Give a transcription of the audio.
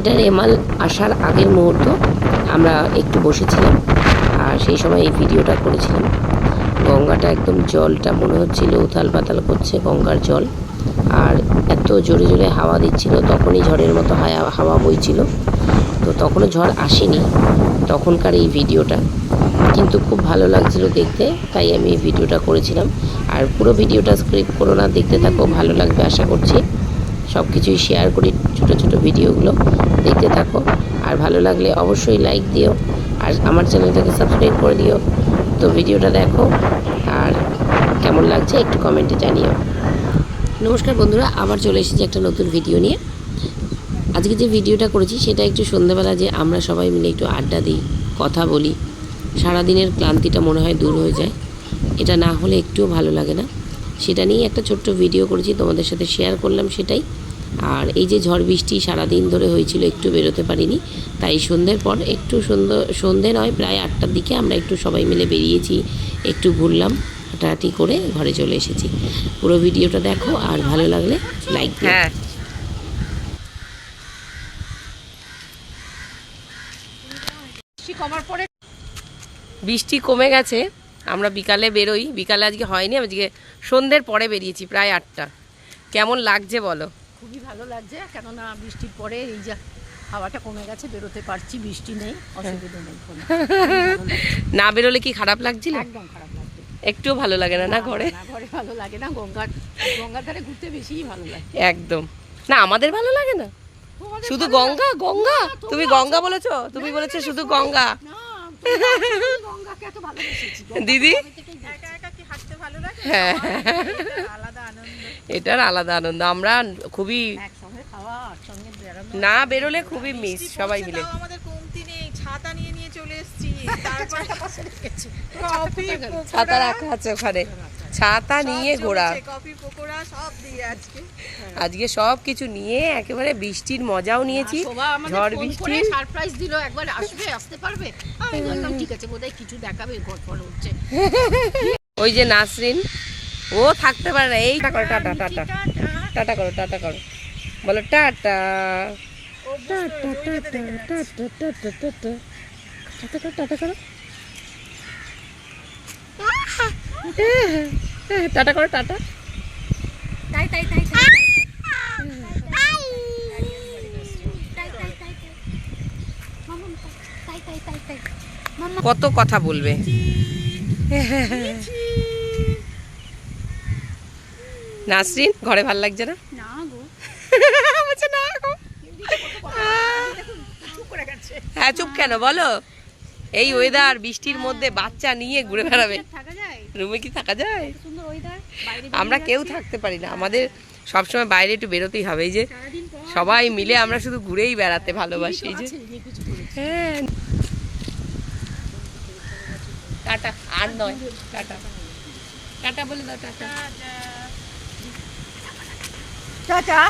এটা রেমাল আসার আগের মুহূর্ত আমরা একটু বসেছিলাম আর সেই সময় এই ভিডিওটা করেছিলাম। গঙ্গাটা একদম জলটা মনে হচ্ছিল উথাল পাতাল করছে গঙ্গার জল। আর এত জোরে জোরে হাওয়া দিচ্ছিল, তখনই ঝড়ের মতো হাওয়া বইছিল। তো তখনও ঝড় আসেনি তখনকার এই ভিডিওটা। কিন্তু খুব ভালো লাগছিল দেখতে, তাই আমি এই ভিডিওটা করেছিলাম। আর পুরো ভিডিওটা স্ক্রিপ্ট করো না, দেখতে থাকো, ভালো লাগবে আশা করছি। সব কিছুই শেয়ার করি, ছোটো ছোটো ভিডিওগুলো দেখতে থাকো। আর ভালো লাগলে অবশ্যই লাইক দিও। আর আমার চ্যানেলটাকে সাবস্ক্রাইব করে দিও। তো ভিডিওটা দেখো, আর কেমন লাগছে একটু কমেন্টে জানিও। নমস্কার বন্ধুরা, আবার চলে এসেছি একটা নতুন ভিডিও নিয়ে। আজকে যে ভিডিওটা করেছি, সেটা একটু সন্ধ্যাবেলা যে আমরা সবাই মিলে একটু আড্ডা দিই, কথা বলি। সারাদিনের ক্লান্তিটা মনে হয় দূর হয়ে যায়। এটা না হলে একটুও ভালো লাগে না। সেটা নিয়ে একটা ছোট্ট ভিডিও করেছি তোমাদের সাথে শেয়ার করলাম সেটাই। আর এই যে ঝড় বৃষ্টি সারাদিন ধরে হয়েছিল একটু বেরোতে পারিনি। তাই সন্ধ্যের পর একটু সুন্দর সন্ধে নয় প্রায় আটটার দিকে আমরা একটু সবাই মিলে বেরিয়েছি একটু ঘুরলাম হাঁটাহাঁটি করে ঘরে চলে এসেছি। পুরো ভিডিওটা দেখো আর ভালো লাগলে লাইক হ্যাঁ। বৃষ্টি কমার পরে বৃষ্টি কমে গেছে আমরা বিকালে বেরোই বিকালে আজকে হয়নি আজকে সন্ধ্যের পরে বেরিয়েছি প্রায় আটটা। কেমন লাগছে বলো? খুবই ভালো লাগছে কেননা বৃষ্টির পরে এই যা হাওয়াটা কমে গেছে বেরোতে পারছি বৃষ্টি নেই অসুবিধা নেই না বেরোলে কি খারাপ লাগছিল? একদম খারাপ লাগছে। একটুও ভালো লাগে না না ঘরে? ঘরে ভালো লাগে না গঙ্গার গঙ্গার ধারে ঘুরতে বেশিই ভালো লাগে। একদম। না আমাদের ভালো লাগে না। শুধু গঙ্গা গঙ্গা? তুমি গঙ্গা বলেছ? তুমি বলেছ শুধু গঙ্গা। দিদি? হ্যাঁ। এটার আলাদা আনন্দ। আমরা খুবই না বেরোলে খুবই মিস সবাই মিলে তাও আমাদের কমতি নেই ছাতা নিয়ে নিয়ে চলে এসেছি। তারপর কফি ছাতা রাখা আছে ওখানে। ছাতা নিয়ে ঘোরা। কফি পকোড়া সব দিয়ে আজকে। আজকে সব কিছু নিয়ে একেবারে বৃষ্টির মজাও নিয়েছি। ঝড় বৃষ্টি। সারপ্রাইজ দিল একবার আসবে আসতে পারবে? আমি বললাম ঠিক আছে বোধহয় কিছু দেখাবে ঘর ফর উঠছে ওই যে নাসরিন ও থাকতে পারে না এই করো টাটা। টাটা। টাটা করো টাটা করো। বলো tata. Tata tata tata tata tata tata করো টাটা করো টাটা করো টাটা তাই তাই তাই তাই কত কথা বলবে নাসরিন ঘরে ভালো লাগছে না না গো। হ্যাঁ চুপ কেন বলো? এই ওয়েদার বৃষ্টির মধ্যে বাচ্চা নিয়ে ঘুরে বেড়াবে। রুমে কি থাকা যায়? সুন্দর ওয়েদার বাইরে আমরা কেউ থাকতে পারি না। আমাদের সবসময় বাইরে একটু বেরোতেই হবে। এই যে সবাই মিলে আমরা শুধু ঘুরেই বেড়াতে ভালোবাসি। এই যে হ্যাঁ। টাটা আর নয়। টাটা। টাটা বলে দাও টাটা। টাটা।